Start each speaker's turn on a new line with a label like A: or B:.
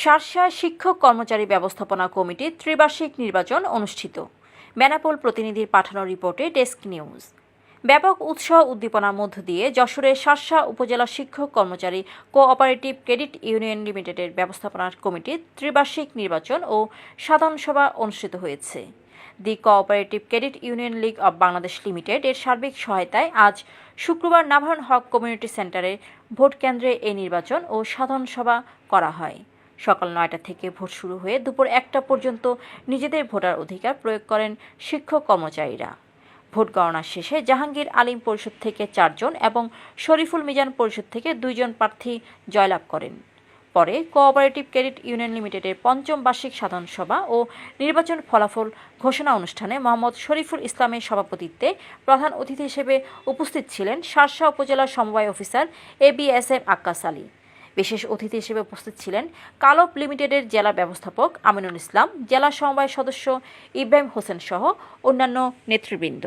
A: শার্শা শিক্ষক কর্মচারী ব্যবস্থাপনা কমিটির ত্রিবার্ষিক নির্বাচন অনুষ্ঠিত। বেনাপোল প্রতিনিধির পাঠানো রিপোর্টে ডেস্ক নিউজ। ব্যাপক উৎসাহ উদ্দীপনার মধ্য দিয়ে যশোরের শার্শা উপজেলা শিক্ষক কর্মচারী কোঅপারেটিভ ক্রেডিট ইউনিয়ন লিমিটেডের ব্যবস্থাপনা কমিটির ত্রিবার্ষিক নির্বাচন ও সাধারণ সভা অনুষ্ঠিত হয়েছে। The cooperative credit union league of Bangladesh limited এর সার্বিক সহায়তায় আজ শুক্রবার নাভারণ হক কমিউনিটি সেন্টারে ভোট কেন্দ্রে এই নির্বাচন ও সাধারণ সভা করা হয়। সকাল নয়টা থেকে ভোট শুরু হয়ে দুপুর একটা পর্যন্ত নিজেদের ভোটার অধিকার প্রয়োগ করেন শিক্ষক কর্মচারীরা। ভোট গণনা শেষে জাহাঙ্গীর আলিম পরিষদ থেকে চারজন এবং শরীফুল মিজান পরিষদ থেকে দুইজন প্রার্থী জয়লাভ করেন। পরে কোঅপারেটিভ ক্রেডিট ইউনিয়ন লিমিটেডের পঞ্চম বার্ষিক সাধারণ সভা ও নির্বাচন ফলাফল ঘোষণা অনুষ্ঠানে মোহাম্মদ শরীফুল ইসলামের সভাপতিত্বে প্রধান অতিথি হিসেবে উপস্থিত ছিলেন শার্শা উপজেলা সমবায় officer A B S M Akkas Ali. বিশেষ অতিথি হিসেবে উপস্থিত ছিলেন কালপ লিমিটেডের জেলা ব্যবস্থাপক আমিনুল ইসলাম, জেলা সমবায় সদস্য ইব্রাহিম হোসেন সহ অন্যান্য নেতৃবৃন্দ।